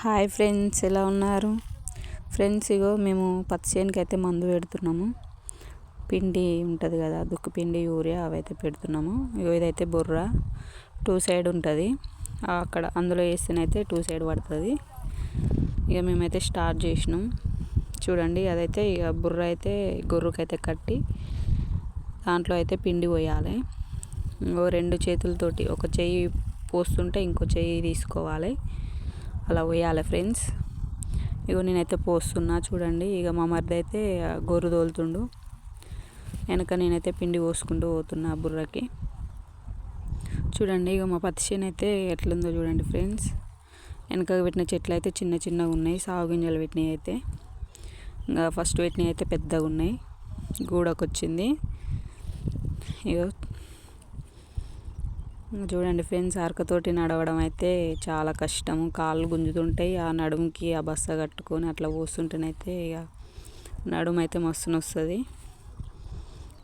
Hi friends ఎలా ఉన్నారు? Friends ఇగో మేము పత్తి చేనుకి అయితే మందు పెడుతున్నాము. పిండి ఉంటుంది కదా దుక్కు పిండి యూరియా అవైతే పెడుతున్నాము. ఇగో ఇదైతే బుర్ర టూ సైడ్ ఉంటుంది. అక్కడ అందులో వేస్తేనైతే టూ సైడ్ పడుతుంది. ఇక మేమైతే స్టార్ట్ చేసినాం. చూడండి అదైతే ఇక బుర్ర అయితే గొర్రుకైతే కట్టి దాంట్లో అయితే పిండి పోయాలి. ఓ రెండు చేతులతోటి ఒక చెయ్యి పోస్తుంటే ఇంకో చెయ్యి తీసుకోవాలి. అలా పోయాలి ఫ్రెండ్స్. ఇగో నేనైతే పోస్తున్నా చూడండి. ఇక మా మరిది అయితే గొర్రు తోలుతుండు. వెనక నేనైతే పిండి పోసుకుంటూ పోతున్నా బుర్రకి. చూడండి ఇక మా పత్తి చేను అయితే ఎట్లుందో చూడండి ఫ్రెండ్స్. వెనక పెట్టిన చెట్లు అయితే చిన్న చిన్నగా ఉన్నాయి. సాగు గింజలు పెట్టినవి అయితే. ఇంకా ఫస్ట్ పెట్టినవి అయితే పెద్దగా ఉన్నాయి. గూడకొచ్చింది. ఇగో చూడండి ఫ్రెండ్స్ అరకతోటి నడవడం అయితే చాలా కష్టము కాళ్ళు గుంజుతుంటాయి. ఆ నడుముకి ఆ బస్స కట్టుకొని అట్లా పోస్తుంటేనైతే ఇక నడుము అయితే మస్తు వస్తుంది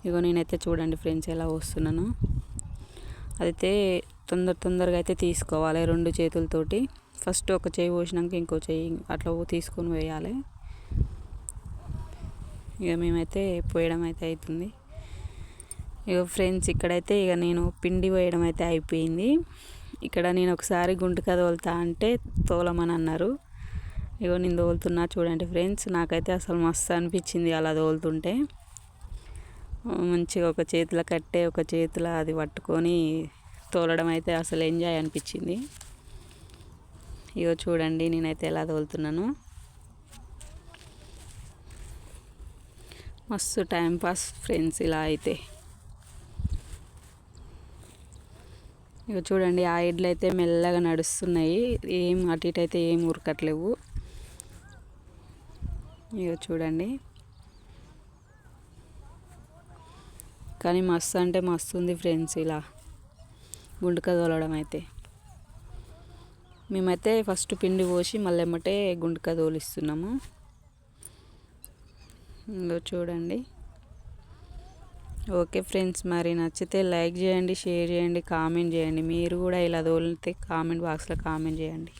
ఇగో నేనైతే చూడండి ఫ్రెండ్స్ ఎలా వస్తున్నాను అయితే తొందర తొందరగా అయితే తీసుకోవాలి రెండు చేతులతోటి. ఫస్ట్ ఒక చేయి పోసినాక ఇంకో చేయి అట్లా తీసుకొని వేయాలి ఇక మేమైతే పోయడం అయితే అవుతుంది ఇక ఫ్రెండ్స్ ఇక్కడైతే ఇక నేను పిండి వేయడం అయితే అయిపోయింది. ఇక్కడ నేను ఒకసారి గుంటుక తోలుతా అంటే తోలమని అన్నారు. ఇగో నేను తోలుతున్నా చూడండి ఫ్రెండ్స్ నాకైతే అసలు మస్తు అనిపించింది అలా తోలుతుంటే. మంచిగా ఒక చేతిలో కట్టే ఒక చేతిలో అది పట్టుకొని తోలడం అయితే అసలు ఎంజాయ్ అనిపించింది. ఇగో చూడండి నేనైతే ఎలా తోలుతున్నాను. మస్తు టైంపాస్ ఫ్రెండ్స్ ఇలా అయితే. ఇక చూడండి ఆ ఎడ్లు అయితే మెల్లగా నడుస్తున్నాయి. ఏం అటు ఇటు అయితే ఏం ఉరకట్లేవు. ఇక చూడండి. కానీ మస్తు అంటే మస్తు ఉంది ఫ్రెండ్స్ ఇలా గుండుక తోలడం అయితే. మేమైతే ఫస్ట్ పిండి పోసి మళ్ళీ ఎమ్మటే గుండుక తోలిస్తున్నాము. ఇంకో చూడండి. ఓకే ఫ్రెండ్స్ మరి నచ్చితే లైక్ చేయండి షేర్ చేయండి కామెంట్ చేయండి. మీరు కూడా ఇలా తోలితే కామెంట్ బాక్స్లో కామెంట్ చేయండి.